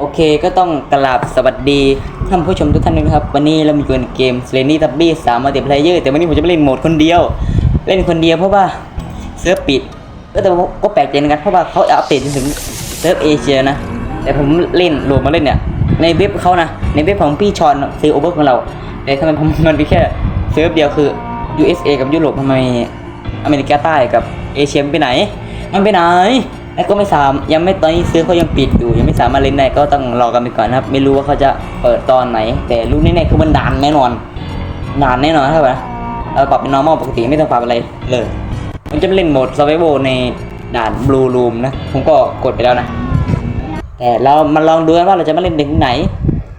โอเคก็ต้องกราบสวัสดีท่านผู้ชมทุกท่านด้วยนะครับ วันนี้เรามีอยู่ในเกม s l a n y t u b b y 3 Multiplayer แต่วันนี้ผมจะไม่เล่นโหมดคนเดียว เล่นคนเดียวเพราะว่าเซิร์ฟปิด ก็แต่ก็แปลกใจเหมือนกันเพราะว่าเขาอัปเดตจนถึงเซิร์ฟเอเชียนะ แต่ผมเล่นโหลดมาเล่นเนี่ย ในเว็บเขานะ ในเว็บของพี่ชอนซีโอเวอร์ของเรา แต่ทำไมผมมันมีแค่เซิร์ฟเดียวคือ USA กับยุโรปทำไมอเมริกาใต้กับเอเชียไปไหน มันไปไหน แล้วก็ไม่สามยังไม่ตอนนี้ซื้อเขายังปิดอยู่ ยังไม่สามารถเล่นได้ก็ต้องรอกันไปก่อนนะครับ ไม่รู้ว่าเขาจะเปิดตอนไหน แต่รู้แน่ๆคือมันนานแน่นอนนานแน่นอนครับนะเราปรับเป็น normal ปกติไม่ต้องปรับอะไรเลยผมจะไปเล่นโหมด survival ในด่าน blue room นะ ผมก็กดไปแล้วนะ แต่เรามาลองดูกันว่าเราจะมาเล่นถึงไหน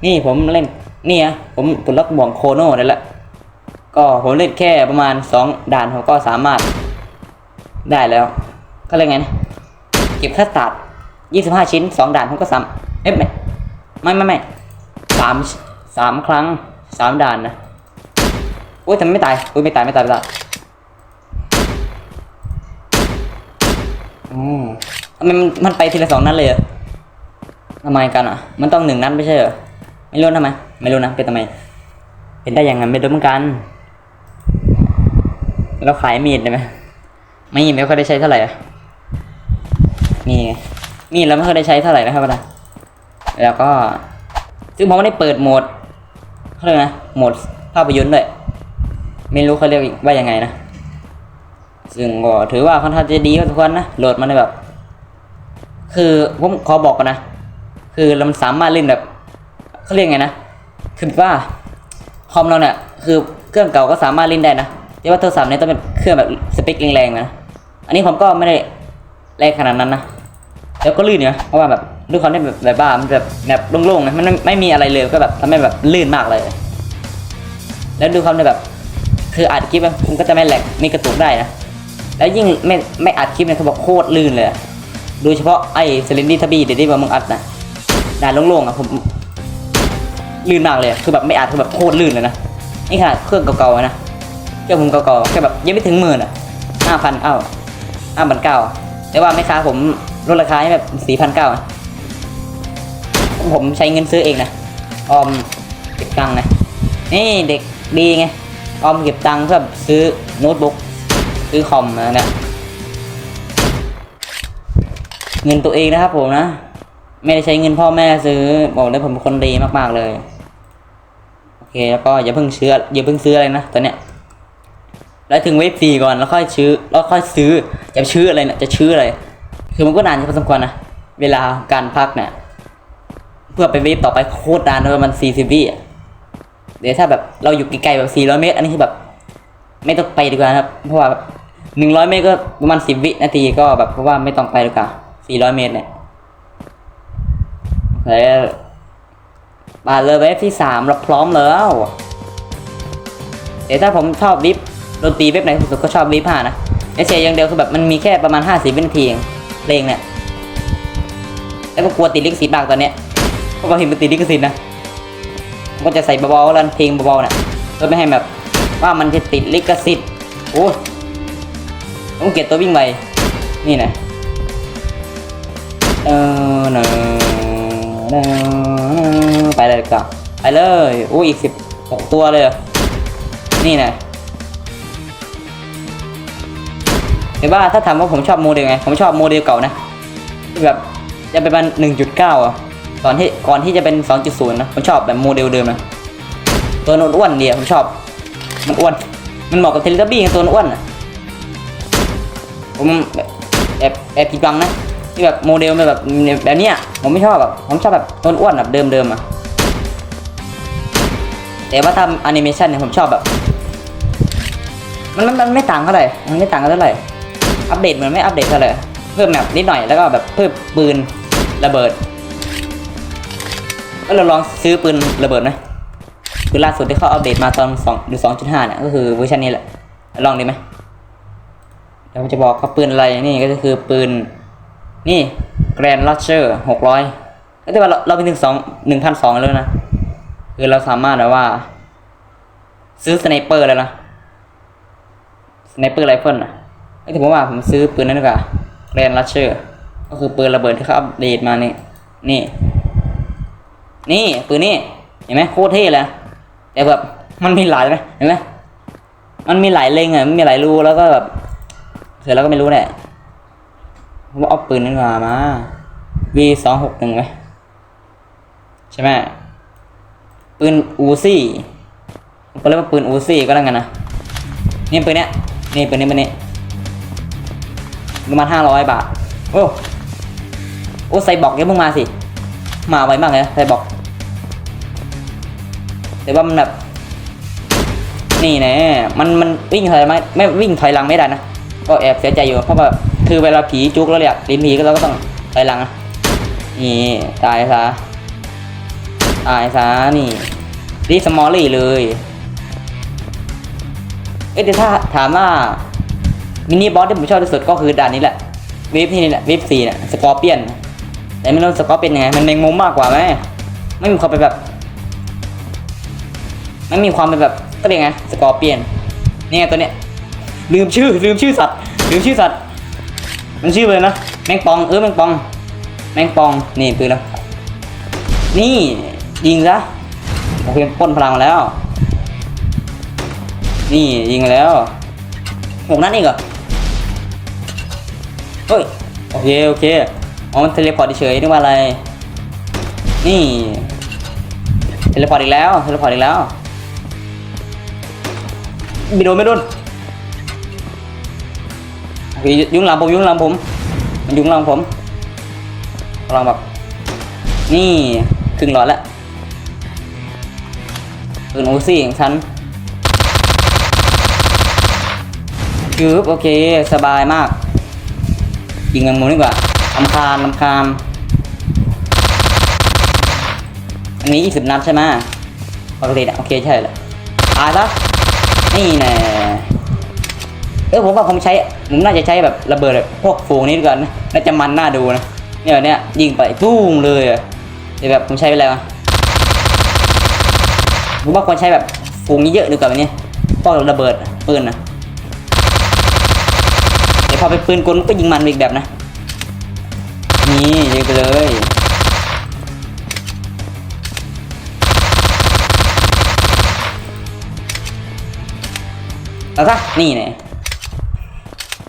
นี่ผมเล่นนี่อะผมปลดล็อกบ่วงโคโน่ได้แล้วก็ผมเล่นแค่ประมาณสองด่านผมก็สามารถได้แล้วก็เลยไงนะ เก็บแค่ตัดยี่สิบห้าชิ้นสองด่านผมก็สามเอ๊ะไม่ไม่ไม่ไม่สามสามครั้งสามด่านนะโอ้ยทำไมไม่ตายโอ้ยไม่ตายไม่ตายไม่ตายอืมทำไมมันไปทีละสองนัดเลยเหรอทำไมกันอะ มันต้องหนึ่งนัดไม่ใช่เหรอไม่รู้ทำไมไม่รู้นะเป็นทำไม เป็นได้ยังไงไม่รู้เหมือนกันเราขายมีดได้ไหมไม่ไม่ค่อยได้ใช้เท่าไหร่อะ นี่ไงมีดเราไม่เคยได้ใช้เท่าไหร่นะครับนะแล้วก็ ซึ่งผมไม่ได้เปิดโหมดเขาเรียกนะโหมดภาพยนตร์ด้วยไม่รู้เขาเรียกว่ายังไงนะซึ่งก็ถือว่าค่อนข้างจะดีกว่าทุกคนนะโหลดมาในแบบ คือผมขอบอกก่อนนะ คือเราสามารถเล่นแบบเขาเรียกไงนะคือว่าคอมเราเนี่ยคือเครื่องเก่าก็สามารถเล่นได้นะแต่ว่าโทรศัพท์เนี่ยต้องเป็นเครื่องแบบสเปคแรงๆนะอันนี้ผมก็ไม่ได้แรงขนาดนั้นนะ แล้วก็ลื่นเนี่ยเพราะว่าแบบด้วยความที่แบบแบบบ้ามันแบบแบบโล่งๆนะมันไม่ไม่มีอะไรเลยก็แบบทำให้แบบลื่นมากเลย แล้วดูความที่แบบ คืออัดคลิปมันก็จะไม่แหลกไม่กระตุกได้นะแล้วยิ่งไม่ไม่อัดคลิปเนี่ยเขาบอกโคตรลื่นเลยโดยเฉพาะไอ้เซเลนดี้ทับบี้เดี๋ยวที่ว่ามึงอัดนะด่านโล่งๆอะผมลื่นมากเลยคือแบบไม่อัดคือแบบโคตรลื่นเลยนะนี่ขนาดเครื่องเก่าๆนะเครื่องผมเก่าๆแค่แบบยังไม่ถึงหมื่นอะห้าพันเอ้าห้าพันเก้าแต่ว่าไม่ค้าผม ลดราคาให้แบบสี่พันเก้าผมใช้เงินซื้อเองนะ ออมเก็บตังค์นะ นี่เด็กดีไง ออมเก็บตังค์เพื่อซื้อโน้ตบุ๊กซื้อคอมนะเนี่ยเงินตัวเองนะครับผมนะ ไม่ได้ใช้เงินพ่อแม่ซื้อ บอกเลยผมเป็นคนดีมากๆเลย โอเคแล้วก็อย่าเพิ่งเชื่ออย่าเพิ่งซื้ออะไรนะตอนเนี้ยแล้วถึงเวฟสี่ก่อนแล้วค่อยซื้อแล้วค่อยซื้อจะชื่ออะไรนี่ยจะชื่ออะไร คือมันก็นานพอสมควรนะ เวลาการพักเนี่ยเพื่อไปเวฟต่อไปโคตรนานเลยมันสี่สิบวิอะเดี๋ยวถ้าแบบเราอยู่ไกลๆแบบสี่ร้อยเมตร อันนี้คือแบบ ไม่ต้องไปดีกว่านะครับ เพราะว่าหนึ่งร้อยเมตรก็ประมาณสิบวินาทีก็แบบเพราะว่าไม่ต้องไปดีกว่าสี่ร้อยเมตรเนี่ยแล้วมาเลยเวฟที่สามเราพร้อมแล้วแต่ถ้าผมชอบวิปดนตรีเว็บไหนที่สุดก็ชอบวิปห้านะเอเชียอย่างเดียวคือแบบมันมีแค่ประมาณ50วินาทีเอง เพลงเนี่ยแล้วก็กลัวติดลิขสิทธิ์บ้างตอนเนี้ยเพราะว่าเห็นมันติดลิขสิทธิ์นะผมก็จะใส่เบาๆแล้วเพลงเบาๆเนี่ยเพื่อไม่ให้แบบว่ามันจะติดลิขสิทธิ์โอ้ต้องเก็บตัววิ่งไปนี่นะเออเนอะไปเลยก็ไปเลยโอ้อีกสิบหกตัวเลยนี่นะ แต่ว่าถ้าถามว่าผมชอบโมเดลไง ผมชอบโมเดลเก่านะที่แบบจะเป็นหนึ่งจุดเก้าอะตอนที่ก่อนที่จะเป็นสองจุดศูนะ ผมชอบแบบโมเดลเดิมนะตัวโนอ้วนเดียวผมชอบ มันอ้วน มันเหมาะกับเทเลทับบี้ตัวนอ้วนอะผมแอบแอบผิดหวังนะที่แบบโมเดลแบบแบบเนี้ยผมไม่ชอบแบบผมชอบแบบตัวอ้วนแบบเดิมๆอะแต่ว่าทำแอนิเมชันเนี่ยผมชอบแบบมันมันมันไม่ต่างเท่าไหร่มันไม่ต่างกันเท่าไหร่ อัปเดตเหมันไม่อัปเดตเท่าไหร่เพิ่มแบบนิดหน่อยแล้วก็แบบเพิ่มปืนระเบิดก็เราลองซื้อปืนระเบิดไหมคือล่าสุดที่เขาอัปเดตมาตอนสองหรือสองจุดห้าเนี่ยก็คือเวอร์ชันนี้แหละ ลองดีไหมเดี๋ยวผมจะบอกว่าปืนอะไรนี่ก็คือปืนนี่แกรนด์ลัชเชอร์หกร้อยแต่ว่าเราเราไปถึงสองหนึ่งพันสองแล้วนะคือเราสามารถแบบว่า ซื้อสไนเปอร์แล้วนะสไนเปอร์ไรเฟิลนะ ไอ้ที่ผมว่าผมซื้อปืนนั้นดีกว่าแรนลัชเชอร์ก็คือปืนระเบิดที่เขาอัปเดตมานี่นี่นี่ปืนนี่เห็นไหมโคตรเท่เลยแต่แบบมันมีหลายไหมเห็นไหมมันมีหลายเลงอะมันมีหลายรูแล้วก็แบบเสร็จแล้วก็ไม่รู้แหละผมว่าเอาปืนนั้นมามา V สองหกหนึ่งไหมใช่ไหมปืนอูซี่ก็เรียกว่าปืนอูซี่ก็แล้วกันนะนี่ปืนเนี้ยนี่ปืนนี้ปืนนี้ ประมาณห้าร้อยบาท โอ้โอ้ใส่บอกเดี๋ยมึงมาสิ มาไวมากเลยนะใส่บอกแต่ว่ามันแบบ นี่แน่มันมันวิ่งถอยไม่ไม่วิ่งถอยหลังไม่ได้นะ ก็แอบเสียใจอยู่เพราะว่าคือเวลาผีจุกแล้วเนี่ยลิ้นผีก็เราก็ต้องถอยหลังนะนี่ตายซะตายซะนี่รีสมอลลี่เลย เอ้ยแต่ถ้าถามว่า มินิบอสที่ผมชอบที่สุดก็คือด่านนี้แหละเวฟนี่แหละเวฟสี่เนี่ยสกอร์เปียน แต่ไม่รู้สกอร์เป็นยังไงมันแมงมุมมากกว่าไหมไม่มีความเป็นแบบไม่มีความเป็นแบบก็เรียกไงสกอร์เปียนเนี่ยตัวเนี้ยลืมชื่อลืมชื่อสัตว์ลืมชื่อสัตว์มันชื่อเลยนะแมงปองเออแมงปอง แมงปองนี่ปืนแล้วนี่ยิงซะโอเคป้นพลังมาแล้ว นี่ยิงแล้วหกนัดเองเหรอ เฮ้ย โอเค โอเคอ๋อมันเทเลพอร์ตเฉยนึกว่าอะไร นี่ เทเลพอร์ตอีกแล้ว เทเลพอร์ตอีกแล้วไม่โดนไม่โดนโอเคยุ่งหลังผมยุ่งหลังผม มันยุ่งหลังผมกำลังแบบ นี่ครึ่งหลอดแล้วปืนโอซี่ของฉันคืบโอเค สบายมาก ยิงกันหมูดีกว่าลำคาญลำคาญอันนี้ยี่สิบนัดใช่ไหมปกตินะโอเคใช่แหละตายซะนี่แน่เออผมว่าผมใช้ผมน่าจะใช้แบบระเบิดแบบพวกฟูงนี้ดีกว่านะน่าจะมันน่าดูนะเนี่ยเนี้ยยิงไปตุ้งเลยอะแต่แบบผมใช้ไปแล้วอะผมว่าควรใช้แบบฟูงเยอะดีกว่าแบบนี้พวกระเบิดปืนนะ พอไปปืนกลก็ยิงมันอีกแบบนะ นี่ยิงไปเลยแล้วซะนี่เนี่ย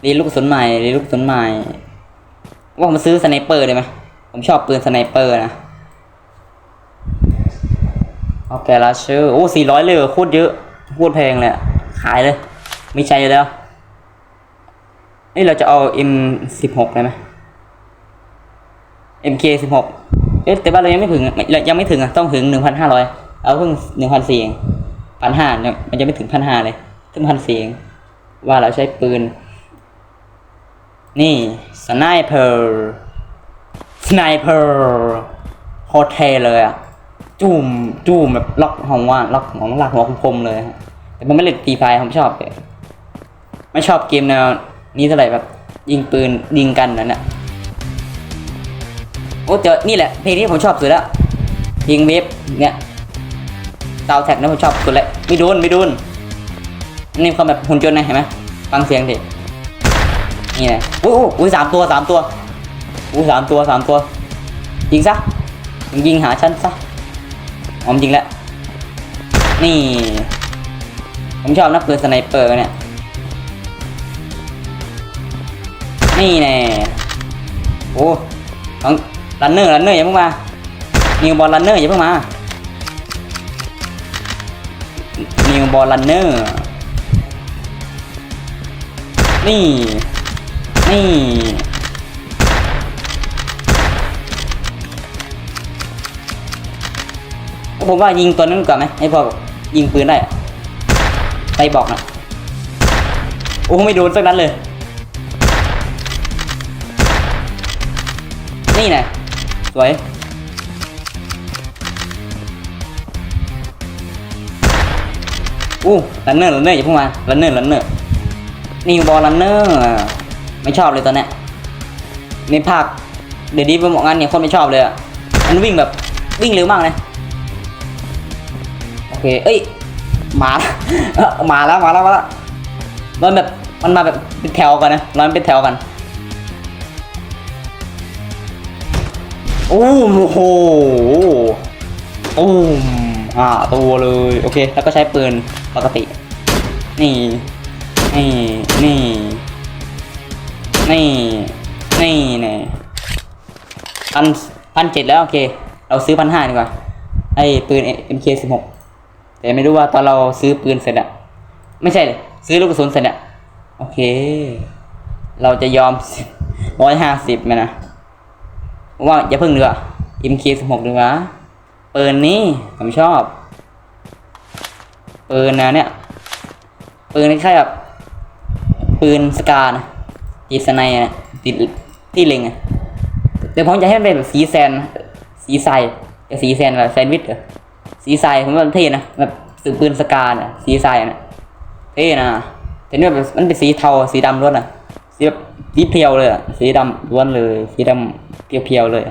รีลูกสุนใหม่รีลูกสุนใหม่ ว่าผมซื้อสไนเปอร์เลยไหมผมชอบปืนสไนเปอร์นะโอเคแล้วชื่อโอ้สี่ร้อยเลยโคตรเยอะโคตรแพงเลยขายเลย ไม่ใช่อยู่แล้ว นี่เราจะเอา M16 ได้ไหม MK16 เอ๊ะแต่ว่าเรายังไม่ถึงเรายังไม่ถึงอะต้องถึง 1,500 เอาเพิ่ง 1,400เองพันห้าเนี่ยมันจะไม่ถึงพันห้าเลยถึงพันสี่เองว่าเราใช้ปืน นี่สไนเปอร์สไนเปอร์โคตรเทเลยอะจุ่มจุ่มแบบล็อกห้องว่างล็อกของลากหัวคมๆเลยแต่ผมไม่เล่นตีไฟผมชอบเลยไม่ชอบเกมแนว นี้เท่าไหร่แบบยิงปืนยิงกันนั่นแหละโอ้เจอนี่แหละเพลงนี้ผมชอบสุดแล้วเพลงเวฟเนี่ยซาวแท็กนะผมชอบสุดเลยไม่โดนไม่โดนนี่เขาแบบหุ่นยนต์นะเห็นไหมฟังเสียงดินี่ไงอุ้ยอุ้ยอุ้สามตัวสามตัวอุ้ยสามตัวสามตัว ยิงซะยิงหาฉันซะออมยิงแล้วนี่ ผมชอบนักปืนสไนเปอร์เนี่ย นี่แน่โอ้ต้องรันเนอร์รันเนอร์อย่าเพิ่งมานิวบอลรันเนอร์อย่าเพิ่งมานิวบอลรันเนอร์นี่นี่ผมว่ายิงตัวนั้นก่อนไหมให้พอยิงปืนได้ไปบอกนะโอ้ไม่โดนสักนัดเลย นี่นะสวย อู้รันเนอร์รันเนอร์อย่าพิ่งมารันเนอร์รันเนอร์นิวบอลรันเนอร์ไม่ชอบเลยตอนเนี้ยในภาคเดี๋ยวนี้ไปหมองงานเนี่ยคนไม่ชอบเลยอะมันวิ่งแบบวิ่งเร็วมากเลยโอเคเอ้ยมาเออมาแล้วมาแล้วมาแล้วมันแบบมันมาแบบเป็นแถวกันนะมันเป็นแถวกัน โอ้โหตูมอ่าตัวเลย โอเค แล้วก็ใช้ปืนปกติ นี่ นี่ นี่ นี่ นี่นี่พันพันเจ็ดแล้ว โอเค เราซื้อพันห้าดีกว่า ไอ้ปืน MK16 แต่ไม่รู้ว่าตอนเราซื้อปืนเสร็จอะไม่ใช่เลยซื้อลูกกระสุนเสร็จอะโอเค เราจะยอมร้อยห้าสิบไหมนะ ผมว่าอย่าเพิ่งเดือ MK16 ดีกว่าปืนนี้ผมชอบปืนนะเนี่ยปืนคล้ายแบบปืนสกานะตีสไนอะติดที่เล็งอะแต่ผมจะให้มันเป็นแบบสีแซน สีใสกับสีแซนแบบแซนด์วิชเหรอสีใสผมว่ามันเท่นะแบบสือปืนสกานะสีใสน่ะเท่นะแต่เนี่ยมันเป็นสีเทาสีดำล้วนอะ สีแบบสีเพียวเลยอะสีดำล้วนเลย สีดำเพียวๆเลย